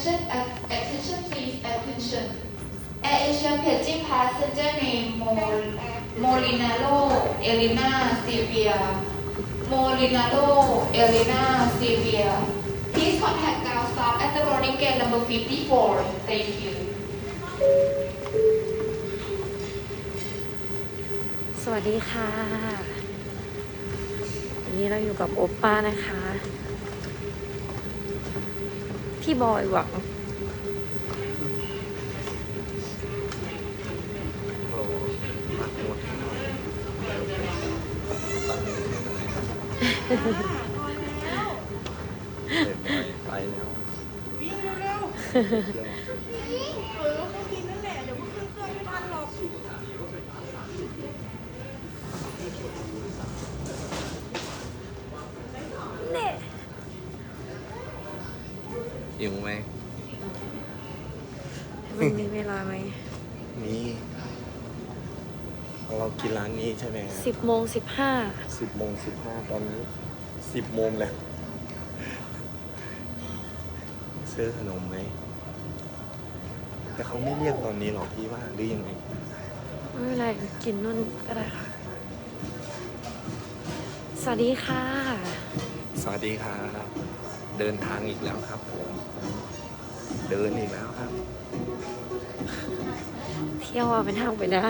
Attention, attention please, attention. Air Asia paging passenger name Mol- Molinaro Elena Silvia. Molinaro Elena Silvia. Please contact ground staff at the boarding gate number 54. Thank you. สวัสดีค่ะ วันนี้เราอยู่กับโอปป้านะคะ พี่บอยหวังไปแล้ววิ่งเร็วเที่ยวๆเออก็กินนั่นแหละเดี๋ยวมึงขึ้นเครื่องไม่ทันหรอก เนี่ย หิวไหมมันมีเวลาไหมมีเรากินร้านนี้ใช่ไหมสิบโมงสิบห้าสิบโมงสิบห้าตอนนี้สิบโมงแล้วซื้อขนมไหม แต่เขาไม่เรียกตอนนี้หรอกพี่ว่าหรือยังไงไม่เป็นไรกินนู่นก็ได้ค่ะ สวัสดีค่ะ สวัสดีครับ เดินทางอีกแล้วครับผม เดินอีกแล้วครับ เที่ยวเอาเป็นทางไปนะ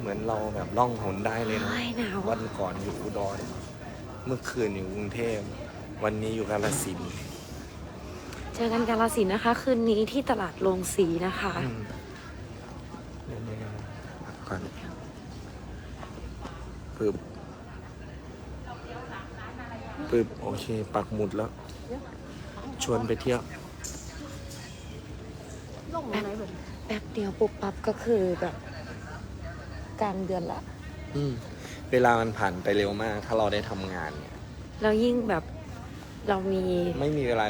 เหมือนเราแบบล่องหนได้เลยเนอะเฮ้ยหนาววันก่อนอยู่อุดร เมื่อคืนอยู่กรุงเทพ วันนี้อยู่กาฬสินธุ์เจอกันกาลสินธุ์นะคะ คืนนี้ที่ตลาดโรงสีนะคะ อืมเดี๋ยวนี้พักก่อนปึ๊บปึ๊บโอเค ปักหมุดแล้ว ชวนไปเที่ยว ลงอะไรแบบแป๊บเดียวปุ๊บปั๊บก็คือแบบกลางเดือนละ อืม เวลามันผ่านไปเร็วมาก ถ้าเราได้ทำงานเนี่ย แล้วยิ่งแบบเรามี ไม่มีเวลา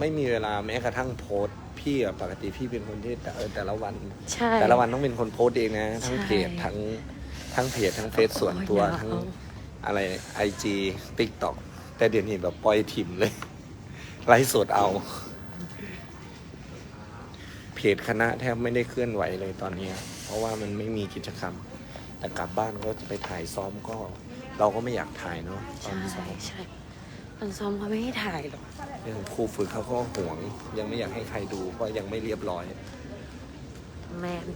ไม่มีเวลาแม้กระทั่งโพสต์พี่อะปกติพี่เป็นคนที่แต่เออแต่ละวัน ใช่ แต่ละวันต้องเป็นคนโพสต์เองนะ ทั้งใช่เพจทั้งทั้งเพจทั้งเฟซส่วนตัวโอ้ยทั้งเอา อะไรไอจีติ๊กต็อกแต่เดี๋ยวนี้แบบปล่อยถิ่มเลย ไลฟ์สดเอา เพจคณะแทบไม่ได้เคลื่อนไหวเลยตอนเนี้ยเพราะว่ามันไม่มีกิจกรรม แต่กลับบ้านก็จะไปถ่ายซ้อมก็ เราก็ไม่อยากถ่ายเนาะตอนใช่ซ้อมใช่ตอนซ้อมเขาไม่ให้ถ่ายหรอกเรื่องครูฝึกเขาก็ห่วง ยังไม่อยากให้ใครดู เพราะยังไม่เรียบร้อย แมน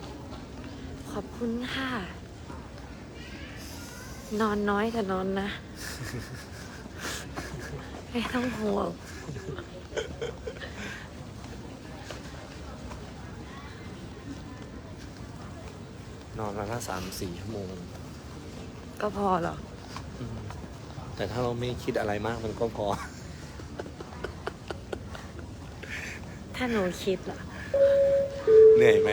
ขอบคุณค่ะ นอนน้อยแต่นอนนะ ไม่ต้องห่วง นอนวันละสามสี่ชั่วโมง ก็พอหรอกแต่ถ้าเราไม่คิดอะไรมากมันก็พอ ถ้าหนูคิดล่ะ เหนื่อยไหม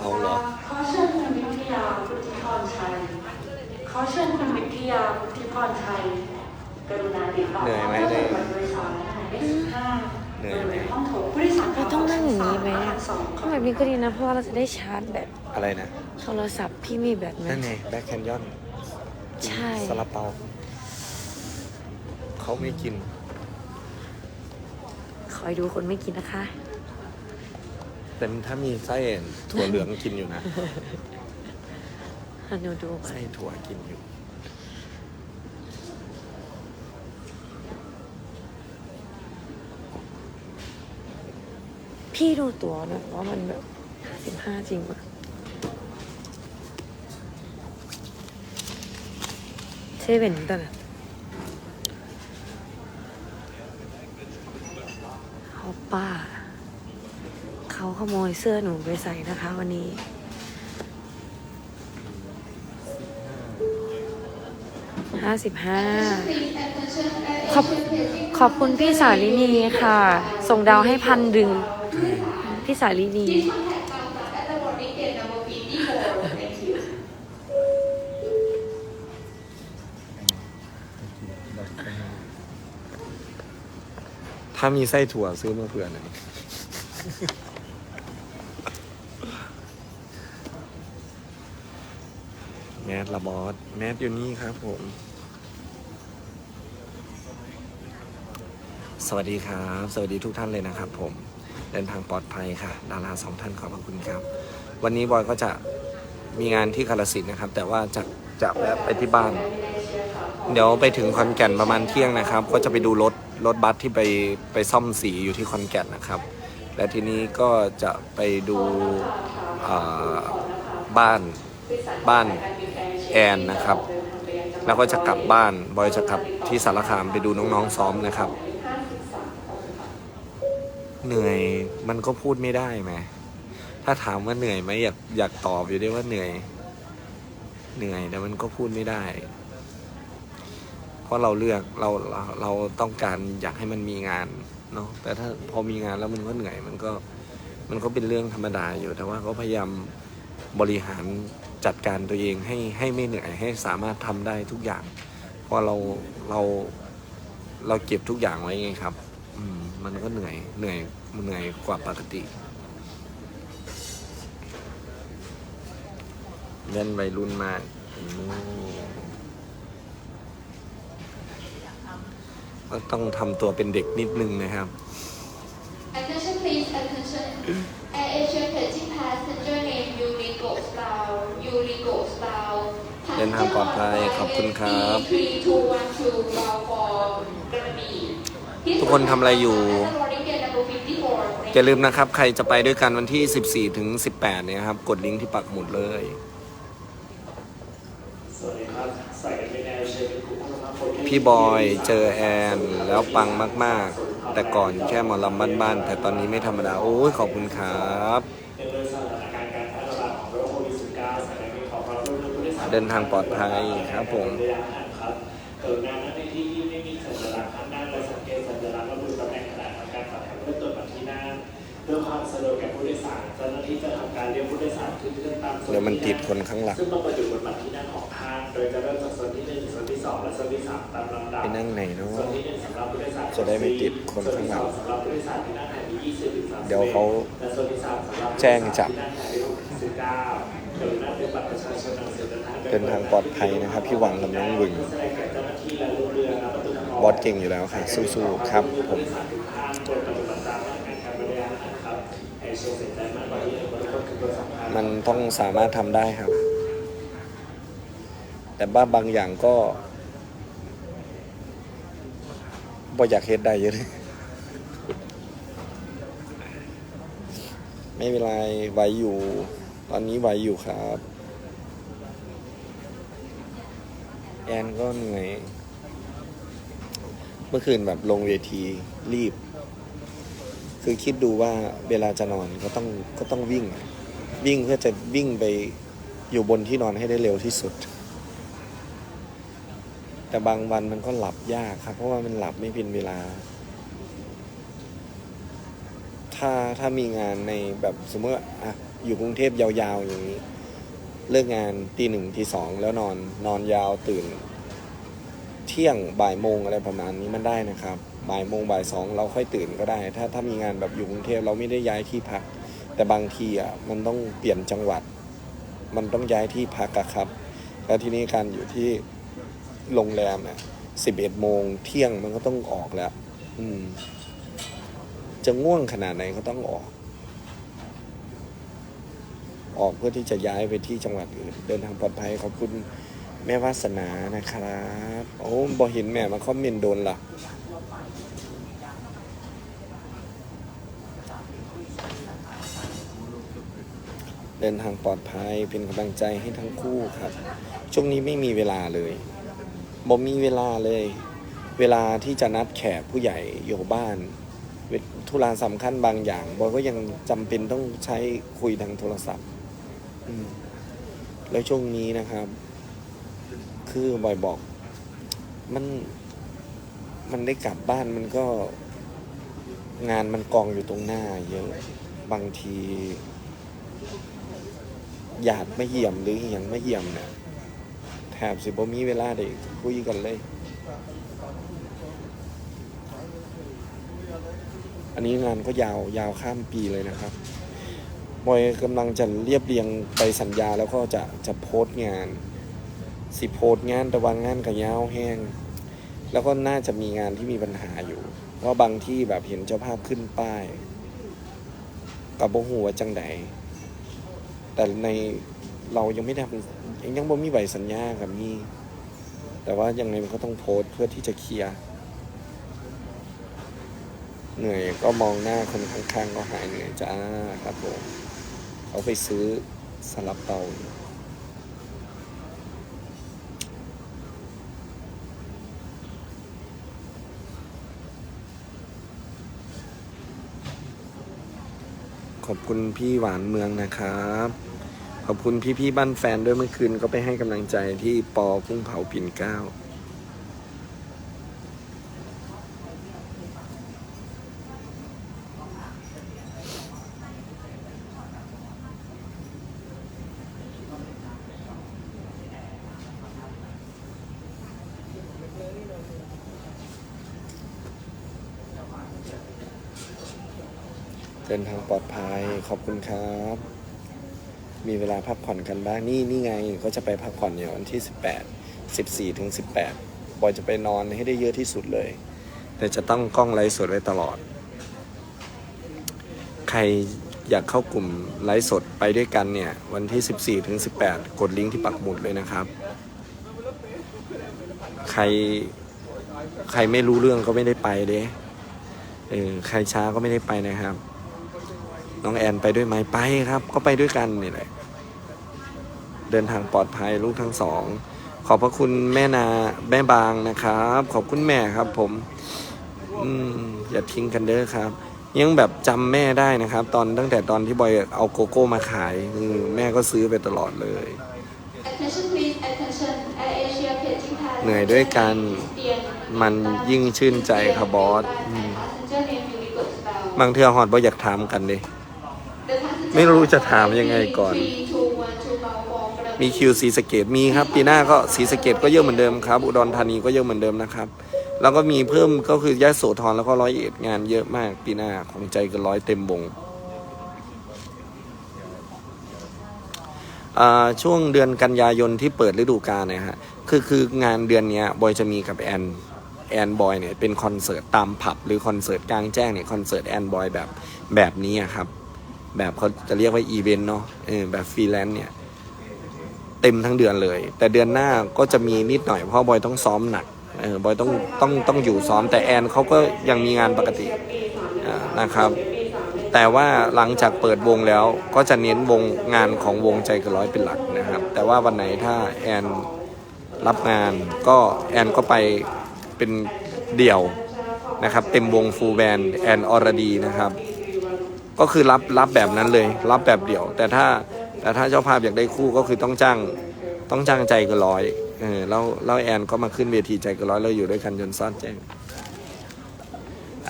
เอาเหรอ ขอเชิญคุณวิทยาพุทธิพรชัย ขอเชิญคุณวิทยาพุทธิพรชัยกรุณาติดต่อ เหนื่อยไหมเจ้าเด็กหน้าที่บริษัทหมายเลขสิบห้าเหนื่อยไหมบริเวณห้องโถงผู้โดยสารเราต้องนั่งอย่างนี้ไหมอาอะคารสองขถ้าอบแบบนี้ก็ดีนะ เพราะว่าเราจะได้ชาร์จแบตอะไรนะ โทรศัพท์พี่มีแบตไหมนั่นไงแบ็คแคนยอนใช่ซาลาเปาเขาไม่กิน คอยดูคนไม่กินนะคะ แต่ถ้ามีไส้ถั่วเหลืองกินอยู่นะให้หนูดูก่อนไส้ถั่วกินอยู่ พี่ดูตัวหน่อยว่ามันแบบสิบห้าจริงปะเซเว่นตันเขาป้า เขาขโมยเสื้อหนูไปใส่นะคะวันนี้ห้าสิบห้าขอบขอบคุณพี่สาลินีค่ะ ส่งดาวให้พันดึง พี่สาลินี Please contact ground staff at the boarding gate number 54. Thank you. ถ้ามีไส้ถั่วซื้อมาเผื่อหน่อยแมสละบอสแมสอยู่นี่ครับผม สวัสดีครับ สวัสดีทุกท่านเลยนะครับผม เดินทางปลอดภัยค่ะ ดาราสองท่านขอบพระคุณครับ วันนี้บอยก็จะมีงานที่กาลสินนะครับ แต่ว่าจะจะแวะไปที่บ้าน เดี๋ยวไปถึงขอนแก่นประมาณเที่ยงนะครับ ก็จะไปดูรถรถบัสที่ไปไปซ่อมสีอยู่ที่ขอนแก่นนะครับ และทีนี้ก็จะไปดูบ้านบ้านแอนนะครับ แล้วก็จะกลับบ้านบอยจะกลับที่สารคามไปดูน้องๆซ้อมนะครับ เหนื่อยมันก็พูดไม่ได้ไหมถ้าถามว่าเหนื่อยไหมอยากอยากตอบอยู่ด้ว่าเหนื่อย เหนื่อยแต่มันก็พูดไม่ได้ เพราะเราเลือกเราเราเราต้องการอยากให้มันมีงานเนาะแต่ถ้าพอมีงานแล้วมันก็เหนื่อยมันก็มันก็เป็นเรื่องธรรมดาอยู่แต่ว่าก็พยายามบริหารจัดการตัวเองให้ให้ไม่เหนื่อยให้สามารถทำได้ทุกอย่าง เพราะเราเราเราเก็บทุกอย่างไว้ไงครับ มมันก็เหนื่อยเหนื่อยเหนื่อยกว่าปกติเล่นวัยรุ่นมากอืมก็ต้องทำตัวเป็นเด็กนิดนึงนะครับ Attention please attention Air Asia Beijing passenger name Yurigo Style Yurigo Style เดินทางปลอดภัยขอบคุณครับ3212 bound for กระบี่ ทุกคนทำอะไรอยู่ อย่าลืมนะครับ ใครจะไปด้วยกันวันที่ 14 ถึง 18 เนี่ยครับ กดลิงก์ที่ปักหมุดเลย พี่บอยเจอแอน แล้วปังมาก ๆ แต่ก่อนแค่หมอลำบ้านๆ แต่ตอนนี้ไม่ธรรมดา โอ้ยขอบคุณครับเดินทางปลอดภัยครับผมเกิดงานในที่ งเพื่อความสะดวกแก่ผู้โดยสารเจ้าหน้าที่จะทำการเรียกผู้โดยสารขึ้นเครื่องตามโซเดี๋ยวมันติดคนข้างหลัง ซึ่งต้องบรรจุบนบัตรที่นั่งของท่านโดยจะเริ่มจากโซนที่หนึ่งโซนที่สองและโซนที่สามตามลำดับไปนั่งไหนเนาะส่วนที่หนึ่งสำหรับผู้โดยสารจะได้ไม่ติดคนข้างหลังส่วนที่สอสำหรับผู้โดยสารที่นั่งแถวที่20ถึง30เดี๋ยวเขาและส่วนที่สามสำหรับผู้โดยสารแจ้งจับที่นั่งแถวที่6ถึง19กรุณาเป็นบัตรประชาชนหนังสือเดินทางเดินทางปลอดภัยนะครับพี่หวังกับน้องวึงแสดงแก่เจ้าหน้าที่และลูกเรือและประตูทางออกบอสเก่งอยู่แล้วค่ะ สู้ๆครับผมผู้โดยสารทุกท่านควรปฏิบั มันต้องสามารถทำได้ครับ แต่บ้าบางอย่างก็บ่อยากเฮ็ดได้เยอะเลยไม่เป็นไรไหวอยู่ ตอนนี้ไหวอยู่ครับ แอนก็เหนื่อย เมื่อคืนแบบลงเวทีรีบ คือคิดดูว่าเวลาจะนอนก็ต้องก็ต้องวิ่ง วิ่งเพื่อจะวิ่งไปอยู่บนที่นอนให้ได้เร็วที่สุด แต่บางวันมันก็หลับยากครับ เพราะว่ามันหลับไม่เป็นเวลา ถ้าถ้ามีงานในแบบสมมติอะอยู่กรุงเทพยาวๆอย่างนี้ เลิกงานตีหนึ่งตีสองแล้วนอนนอนยาวตื่น เที่ยงบ่ายโมงอะไรประมาณนี้มันได้นะครับ บ่ายโมงบ่ายสองเราค่อยตื่นก็ได้ ถ้าถ้ามีงานแบบอยู่กรุงเทพเราไม่ได้ย้ายที่พัก แต่บางทีอะมันต้องเปลี่ยนจังหวัด มันต้องย้ายที่พักอะครับ แล้วทีนี้การอยู่ที่โรงแรมเนี่ยสิบเอ็ดโมงเที่ยงมันก็ต้องออกแล้ว อืม จะง่วงขนาดไหนก็ต้องออก ออกเพื่อที่จะย้ายไปที่จังหวัดอื่นเดินทางปลอดภัยขอบคุณแม่วาสนานะครับ โอ้บอเห็นแม่มาคอมเมนต์โดนละ เดินทางปลอดภัยเป็นกำลังใจให้ทั้งคู่ครับ ช่วงนี้ไม่มีเวลาเลยบ่มีเวลาเลย เวลาที่จะนัดแขกผู้ใหญ่อยู่บ้านธุระสำคัญบางอย่างบอยก็ยังจำเป็นต้องใช้คุยทางโทรศัพท์แล้วช่วงนี้นะครับ คือบอยบอก มันมันได้กลับบ้านมันก็ งานมันกองอยู่ตรงหน้าเยอะ บางที อยากไม่เยี่ยมหรืออหย่างไม่เยี่ยมเนี่ยแถบสิบ่มีเวลาได้คุยกันเลย อันนี้งานก็ยาวยาวข้ามปีเลยนะครับบอยกำลังจะเรียบเรียงไปสัญญาแล้วก็จะจะโพสต์งาน สิโพสต์งานแต่ว่างานกับยาวแห้ง แล้วก็น่าจะมีงานที่มีปัญหาอยู่ว่าบางที่แบบเห็นเจ้าภาพขึ้นป้าย กับโบหัวจังได แต่ในเรายังไม่ได้ทำยังบ่มีใบสัญญากับมี แต่ว่ายังไงมันก็ต้องโพสต์เพื่อที่จะเคลียร์เหนื่อยก็มองหน้าคนข้างๆ ก็หายเหนื่อยจ้าครับผมเขาไปซื้อสลับเตา ขอบคุณพี่หวานเมืองนะครับ ขอบคุณพี่ๆบ้านแฟนด้วยเมื่อคืนก็ไปให้กำลังใจที่ปอพุ่งเผาปิ่นเก้า ดินทางปลอดภัยขอบคุณครับ มีเวลาพักผ่อนกันบ้างนี่นี่ไง ก็จะไปพักผ่อนเนี่ยวันที่ 18 14ถึง18บอยจะไปนอนให้ได้เยอะที่สุดเลย แต่จะต้องกล้องไลฟ์สดไว้ตลอด ใครอยากเข้ากลุ่มไลฟ์สดไปด้วยกันเนี่ย วันที่ 14ถึง18 กดลิงก์ที่ปักหมุดเลยนะครับ ใครใครไม่รู้เรื่องก็ไม่ได้ไปเด้เออใครช้าก็ไม่ได้ไปนะครับ น้องแอนไปด้วยไหมไปครับ ก็ไปด้วยกันนี่แหละเดินทางปลอดภัยลูกทั้งสอง ขอบพระคุณแม่นาแม่บางนะครับ ขอบคุณแม่ครับ ผมอืมอย่าทิ้งกันเด้อครับ ยังแบบจำแม่ได้นะครับ ตอนตั้งแต่ตอนที่บอยเอาโกโก้มาขายอืมแม่ก็ซื้อไปตลอดเลย Attention please attention Air Asia Paging Passenger เหนื่อยด้วยกัน name มันยิ่งชื่นใจครับบอสอืม Passenger name Unique Spell บางเทือหอดบอยอยากถามกันเลย ไม่รู้จะถามยังไงก่อน มีคิวสีสเกตมีครับ ปีหน้าก็สีสเกตก็เยอะเหมือนเดิมครับ อุดรธานีก็เยอะเหมือนเดิมนะครับ แล้วก็มีเพิ่มก็คือยะโสธรแล้วก็ร้อยเอ็ดงานเยอะมาก ปีหน้าของใจกันร้อยเต็มวงช่วงเดือนกันยายนที่เปิดฤดูกาลนี่ยฮะคือคืองานเดือนนี้บอยจะมีกับแอนแอนบอยเนี่ยเป็นคอนเสิร์ตตามผับหรือคอนเสิร์ตกลางแจ้งเนี่ยคอนเสิร์ตแอนบอยแบบแบบนี้ครับ แบบเขาจะเรียกว่าอีเวนต์เนาะเออแบบฟรีแลนซ์เนี่ย เต็มทั้งเดือนเลย แต่เดือนหน้าก็จะมีนิดหน่อย เพราะบอยต้องซ้อมหนักเออบอยต้องต้องต้องอยู่ซ้อมแต่แอนเขาก็ยังมีงานปกตินะครับ แต่ว่าหลังจากเปิดวงแล้วก็จะเน้นวงงานของวงใจกันร้อยเป็นหลักนะครับ แต่ว่าวันไหนถ้าแอนรับงานก็แอนก็ไปเป็นเดี่ยวนะครับ เต็มวงฟูลแบนแอนอรดีนะครับ ก็คือรับรับแบบนั้นเลย รับแบบเดี่ยว แต่ถ้าแต่ถ้าเจ้าภาพอยากได้คู่ก็คือต้องจ้างต้องจ้างใจกันร้อยเออแล้วแล้วแอนก็มาขึ้นเวทีใจกันร้อยแล้วอยู่ด้วยกันจนซ่อนแจ้ง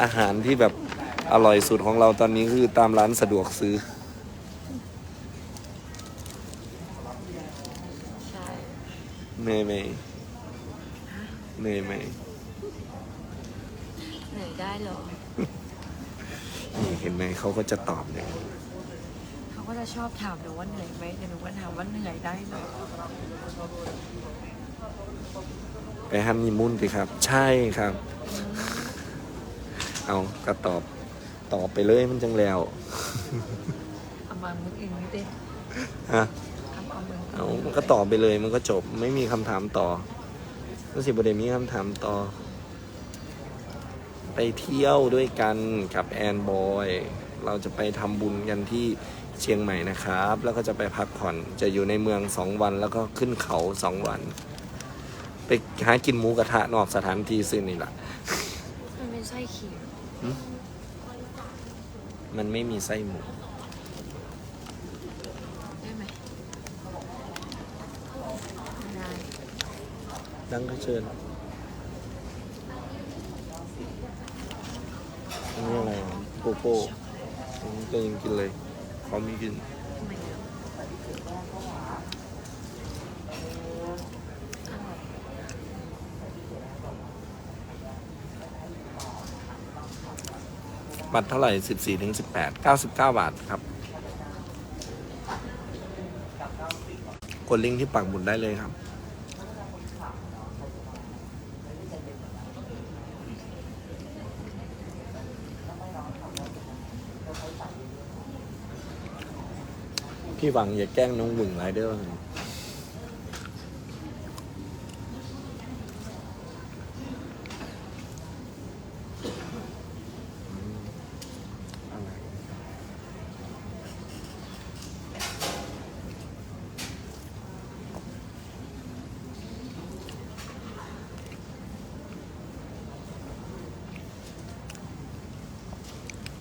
อาหารที่แบบอร่อยสุดของเราตอนนี้คือตามร้านสะดวกซื้อ เหนื่อยไหมเหนื่อยไหม เหนื่อยได้เหรอ นี่เห็นไหมเขาก็จะตอบเนี่ยเขาก็จะชอบถามหนูว่าเหนื่อยไหมเดี๋ยวหนูก็ถามว่าเหนื่อยได้เหรอไปฮันนีมูนสิครับ ใช่ครับ เอาก็ตอบตอบไปเลยมันจังแล้วเอามามึงอื่นไม่ได้ฮะเอาเอามึงเอามันก็ตอบไปเลยมันก็จบไม่มีคำถามต่อก็สิประเด็นมีคำถามต่อ ไปเที่ยวด้วยกันกับแอนบอยเราจะไปทำบุญกันที่เชียงใหม่นะครับ แล้วก็จะไปพักผ่อนจะอยู่ในเมืองสองวันแล้วก็ขึ้นเขาสองวัน ไปหากินหมูกระทะนอกสถานที่ซึ่งนี่แหละมันเป็นไส้เขียวมันไม่มีไส้หมูได้ไหมไม่ได้ดังก็เชิญ นนี้อะไรอะโกโก้อืมก็ยังกินเลยเขาไม่กินบัตรเท่าไหร่สิบสี่ถึงสิบแปดเก้าสิบเก้าบาทครับ กดลิงก์ที่ปักหมุดได้เลยครับ พี่หวังอย่าแกล้งน้องหวึงไรเด้อ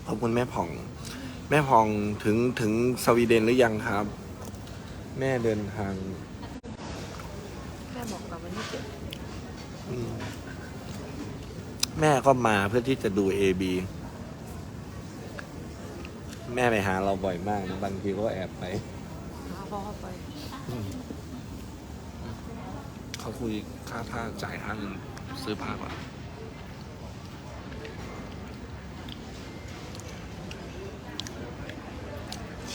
ขอบคุณแม่ผ่อง แม่ผ่องถึงถึงสวีเดนหรือยังครับ แม่เดินทาง แม่บอกกับวันที่เจ็ดอืมแม่ก็มาเพื่อที่จะดูเอบีแม่ไปหาเราบ่อยมากนะบางทีก็แอบไปพาพ่อไปเขาคุยค่าถ้าจ่ายค่าเงินซื้อผ้าก่อน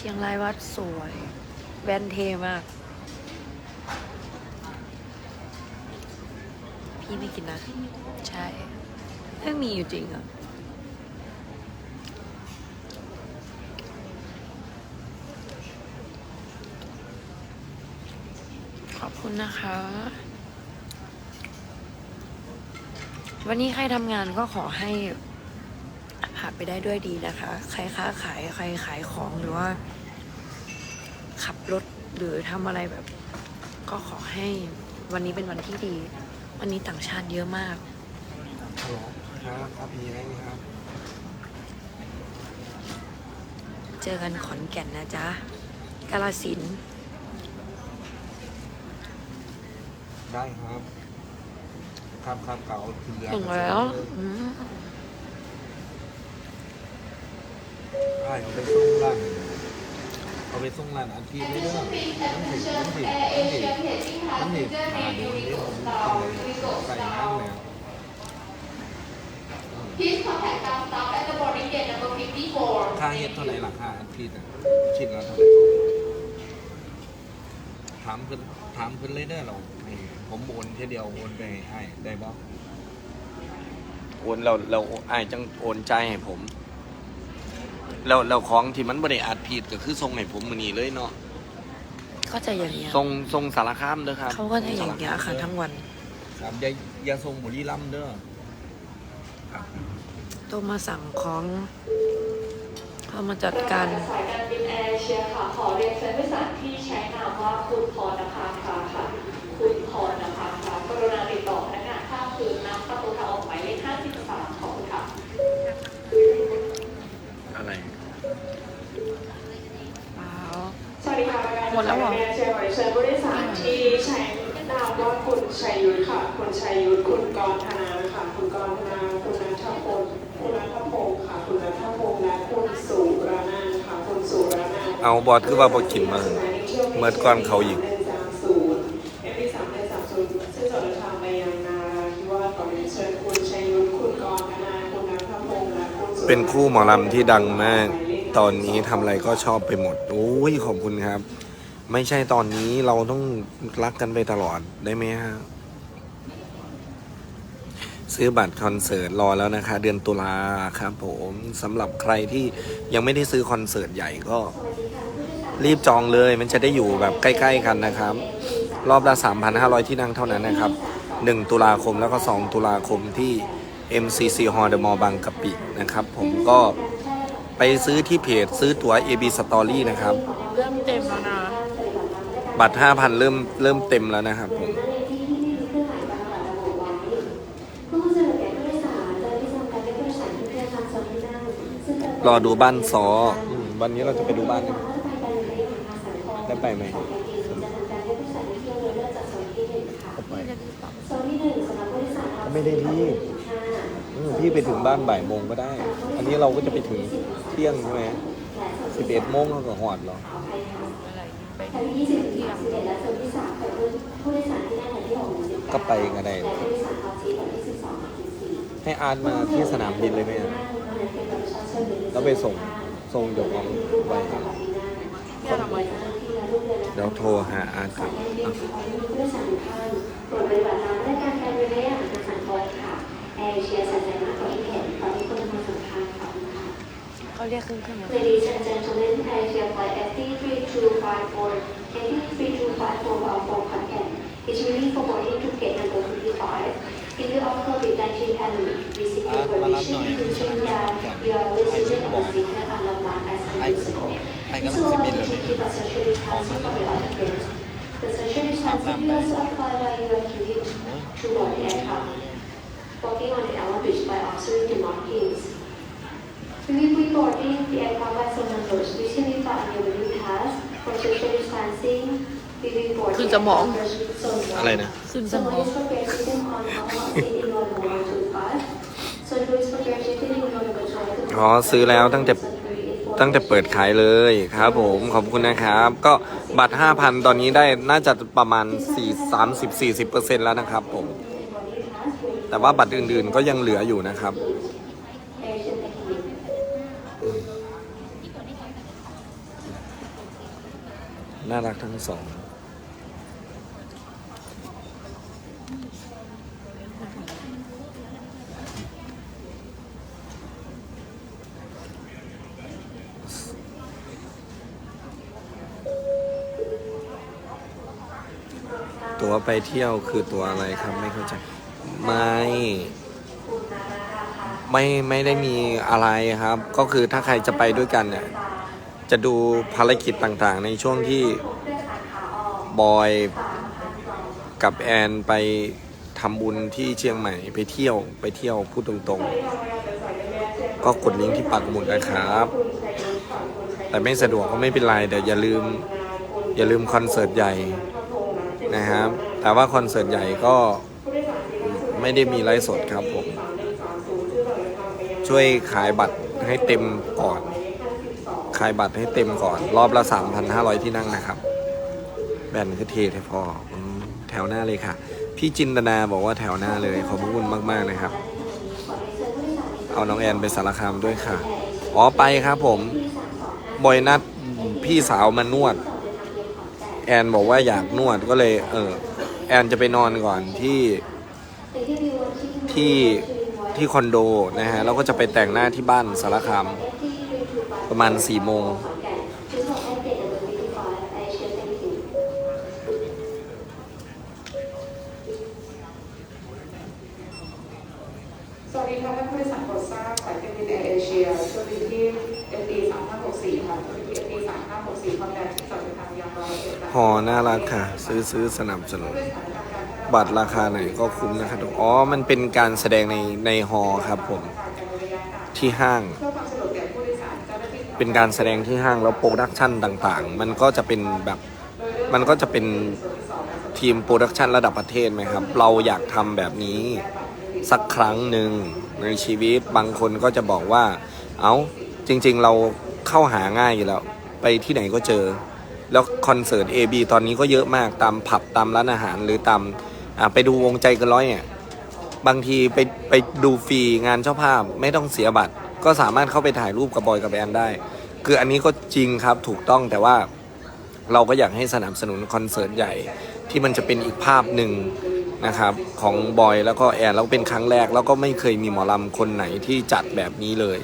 ชียงรายวัดสวยแวนเทมาก พี่ไม่กินนะ ใช่เพิ่งมีอยู่จริงอะขอบคุณนะคะ วันนี้ใครทำงานก็ขอให้ ไปได้ด้วยดีนะคะ ใครค้าขายใครขายของหรือว่า ขับรถหรือทำอะไรแบบ ก็ขอให้วันนี้เป็นวันที่ดี วันนี้ต่างชาติเยอะมากฮัลโหลครับครับมีอะไรไหมครับ เจอกันขอนแก่นนะจ๊ะกาลสินธุ์ได้ครับ ครับครับเก่าถึงเรือถึงแล้ว อืมได้เอาไปส่งร้านเอาไปส่งร้านอาทิตย์ไม่ได้ Attention น้ำ please ผิด Air น้ำผิด Asia น้ำผิด passenger น้ำผิด name หาดู Murli นี่ผม Gopal ใส่ Resort น้ำ Star แล้ว Please contact our staff at the boarding gate number 54 ค่าเฮ็ดเท่าไหร่ราคาอาทิตย์อะชิ้นละเท่าไหร่ถามเพิ่นถามเพิ่นเลยเด้อเราผมโอนแค่เดียวโอนไปให้ได้บ่โอนเราเราอ้ายจังโอนใจให้ผม แล้วแล้วของที่มันบ่ได้อัดผิดก็คือส่งให้ผมมื้อนี้เลยเนาะก็จะอย่างเงี้ยส่งส่งสารคามเด้อครับเขาก็จะอย่างเงี้ยค่ะทั้งวันครับอย่าอย่าส่งบุรีรัมย์เด้อครับต้องมาสั่งของเขามาจัดการสายการบินแอร์เอเชียค่ะขอเรียนเชิญผู้โดยสารที่ใช้นามว่าคุณพรณภาคาค่ะ ประกันหมดแล้วเหรอสายการบินแอร์เอเชียขอเรียนเชิญผู้โดยสารที่ใช้นามว่าคุณชัยยุทธค่ะ คุณชัยยุทธคุณกรธนาค่ะ คุณกรธนาคุณนัทพลคุณนัทพงศ์ค่ะ คุณนัทพงศ์และคุณสุรนันท์ค่ะ คุณสุรนันท์เอาบอดคือว่าบ่กินมาเมื่อก่อนเขาอีกหนึ่งสามศูนย์เอฟสามหนึ่งสามศูนย์ซึ่งจะเดินทางไปยังนาราธิวาสขอเรียนเชิญคุณชัยยุทธคุณกรธนาคุณนัทพงศ์และคุณสุรนันท์เป็นคู่หมอลำที่ดังมาก ตอนนี้ทำอะไรก็ชอบไปหมด โอ้ยขอบคุณครับ ไม่ใช่ตอนนี้เราต้องรักกันไปตลอดได้ไหมฮะซื้อบัตรคอนเสิร์ตรอแล้วนะคะ เดือนตุลาครับผมสำหรับใครที่ยังไม่ได้ซื้อคอนเสิร์ตใหญ่ก็ รีบจองเลยมันจะได้อยู่แบบใกล้ ๆ กันนะครับ รอบละ 3,500 ที่นั่งเท่านั้นนะครับ 1 ตุลาคมแล้วก็ 2 ตุลาคมที่ MCC Hall The Mall บางกะปินะครับ ผมก็ไปซื้อที่เพจซื้อตั๋ว AB Story นะครับ เริ่มเต็มแล้วนะ บัตร5,000เริ่มเริ่มเต็มแล้วนะครับผมรอดูบ้านซออวันนี้เราจะไปดูบ้านกันได้ไปไหมไม่ได้รีบพี่ไปถึงบ้านบ่ายโมงก็ได้ อันนี้เราก็จะไปถึงเที่ยงใช่ไหมสิบเอ็ดโมงเราก็หอดหรอ เหรอก็ไปกันได้ให้อาร์ตมาที่สนามบินเลยไหมอะแล้วไปส่งส่งเดี๋ยวของไปเดี๋ยวโทรหาอาร์ตครับอะโปรดปฏิบัติตามมาตรการการเว้นระยะห่างทางสังคมค่ะแอร์เอเชียสัญญาณ เรียกขึ้นเครื่องแล้ว Ladies and gentlemen, Asia Flight ST3254, ST3254 bound for Khon is ready for boarding to gate number 55. In view of COVID-19 pandemic, we seek your permission to change your resident of the seat and landmark as possible. This will allow you to keep a social distancing from the other guests. The social distancing rules apply while you are queuing to board the aircraft. Walking on the elevator by observing the markings. We will be boarding the aircraft by phone numbers which can be found on your boarding pass. For social distancing, we will board ขึ้น the สมอง aircraft first with zone อะไร one. นะขึ้นส So มอง please prepare sitting on normal seat in row number one to five. So please prepare sitting in row number two to อ๋อซื้อแล้วตั้งแต่ ตั้งแต่เปิดขายเลยครับผมขอบคุณนะครับ ก็บัตร 5,000 ตอนนี้ได้น่าจะประมาณ 4 30 40 แล้วนะครับผม แต่ว่าบัตรอื่นๆก็ยังเหลืออยู่นะครับ น่ารักทั้งสอง ตัวไปเที่ยวคือตัวอะไรครับไม่เข้าใจ ไม่ ไม่ ไม่ได้มีอะไรครับ ก็คือถ้าใครจะไปด้วยกันเนี่ย จะดูภารกิจต่างๆ ในช่วงที่บอยกับแอนไปทำบุญที่เชียงใหม่ไปเที่ยวไปเที่ยวพูดตรงๆ ก็กดลิงก์ที่ปักหมุดนะครับ แต่ไม่สะดวกก็ไม่เป็นไรเดี๋ยวอย่าลืมอย่าลืมคอนเสิร์ตใหญ่นะครับ แต่ว่าคอนเสิร์ตใหญ่ก็ไม่ได้มีไลฟ์สดครับผม ช่วยขายบัตรให้เต็มก่อน ขายบัตรให้เต็มก่อน รอบละ 3,500 ที่นั่งนะครับ แบนคือเทเทพออแถวหน้าเลยค่ะ พี่จินตนาบอกว่าแถวหน้าเลยขอบคุณมาก ๆ เลยครับ เอาน้องแอนไปสารคามด้วยค่ะ อ๋อไปครับผมบอยนัดพี่สาวมานวด แอนบอกว่าอยากนวดก็เลย เออ แอนจะไปนอนก่อนที่ที่ที่คอนโดนะฮะแล้วก็จะไปแต่งหน้าที่บ้านสารคาม ประมาณ4โมง สวัสดีค่ะท่านผู้โดยสารโปรดทราบสายการบินแอร์เอเชียช่วงบินที่ FD 3564ค่ะช่วงบินที่ FD 3564ความแรงที่จอดในทางยางรอเอ็ดพอน่ารักค่ะ ซื้อซื้อสนับสนุน บัตรราคาไหนก็คุ้มนะครับอ๋อ มันเป็นการแสดงในในฮอลล์ครับผม ที่ห้าง เเป็นการแสดงที่ห้างแล้วโปรดักชันต่างๆ มันก็จะเป็นแบบมันก็จะเป็นทีมโปรดักชันระดับประเทศไหมครับ เราอยากทำแบบนี้สักครั้งหนึ่งในชีวิตบางคนก็จะบอกว่า เอา้าจริง ๆ เราเข้าหาง่ายอยู่แล้ว ไปที่ไหนก็เจอ แล้วคอนเสิร์ต AB ตอนนี้ก็เยอะมากตามผับตามร้านอาหารหรือตามไปดูวงใจกันร้อยเนี่ยบางทีไปไปดูฟรีงานเจ้าภาพไม่ต้องเสียบัตร ก็สามารถเข้าไปถ่ายรูปกับบอยกับแอนได้ คืออันนี้ก็จริงครับถูกต้องแต่ว่าเราก็อยากให้สนับสนุนคอนเสิร์ตใหญ่ที่มันจะเป็นอีกภาพหนึ่งนะครับของบอยแล้วก็แอนแล้วเป็นครั้งแรกแล้วก็ไม่เคยมีหมอลำคนไหนที่จัดแบบนี้เลย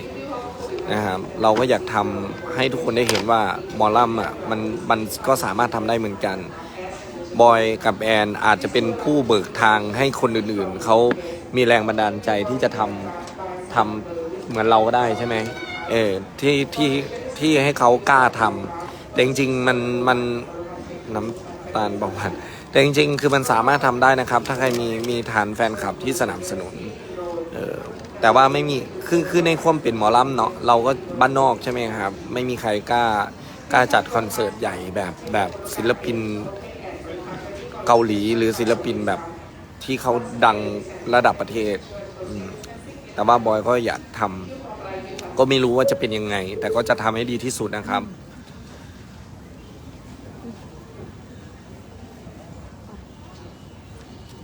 นะครับเราก็อยากทำให้ทุกคนได้เห็นว่าหมอลำอะมันมันก็สามารถทำได้เหมือนกันบอยกับแอนอาจจะเป็นผู้เบิกทางให้คนอื่นๆเขามีแรงบันดาลใจที่จะทำทำ เหมือนเราก็ได้ใช่ไหมเออที่ที่ที่ให้เขากล้าทำแต่จริงๆมันมันน้ำตาลบอกว่าแต่จริง ๆ คือมันสามารถทำได้นะครับ ถ้าใครมีมีฐานแฟนคลับที่สนับสนุนเออแต่ว่าไม่มีคือคือในความเป็นหมอลำเนาะเราก็บ้านนอกใช่ไหมครับ ไม่มีใครกล้ากล้าจัดคอนเสิร์ตใหญ่แบบแบบศิลปินเกาหลีหรือศิลปินแบบที่เขาดังระดับประเทศ แต่ว่าบอยก็อยากทำก็ไม่รู้ว่าจะเป็นยังไง แต่ก็จะทำให้ดีที่สุดนะครับ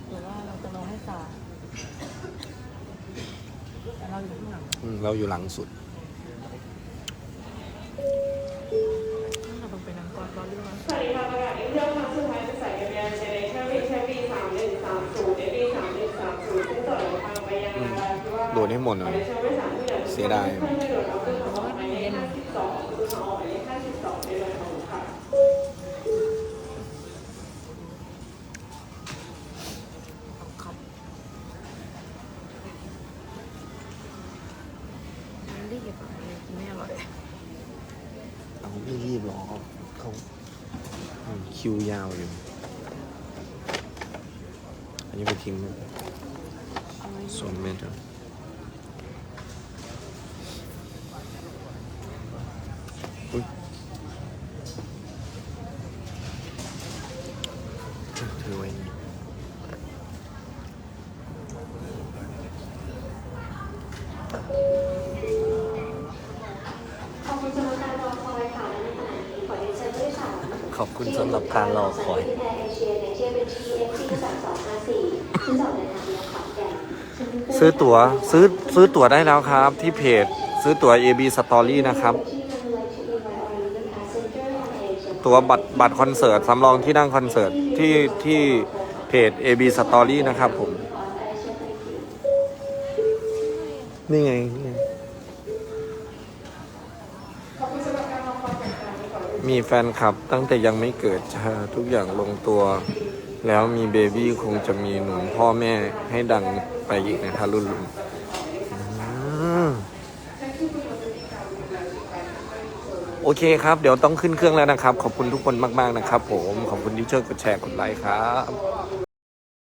หรือว่าเราจะรอให้สายแต่เราอยู่ข้างหลัง อืมเราอยู่หลังสุดาสิบสองได้เลยค่ะครับมันรีบอะมันกินไม่อร่อยเอาไม่รีบหรอกเขาคิวยาวอยู่ อันนี้ไปทิ้งนะส่วนเม็ดอะอุ๊ยถือไว้นี่ ขอบคุณสำหรับการรอคอยค่ะและในขณะนี้ขอเรียนเชิญผู้โดยสาร ขอบคุณสำหรับการรอคอยซื้อตั๋วซื้อซื้อตั๋วได้แล้วครับ ที่เพจซื้อตั๋ว AB Story นะครับ ตั๋วบัตรบัตรคอนเสิร์ตสำรองที่นั่งคอนเสิร์ตที่ที่เพจ AB Story นะครับผม นี่ไง มีแฟนคลับตั้งแต่ยังไม่เกิดชาทุกอย่างลงตัว แล้วมีเบบี้คงจะมีหนุนพ่อแม่ให้ดังไปอีกนะคะรุ่นลุงโอเคครับ เดี๋ยวต้องขึ้นเครื่องแล้วนะครับ ขอบคุณทุกคนมาก ๆ นะครับผม ขอบคุณที่ช่วยกดแชร์กดไลค์ครับ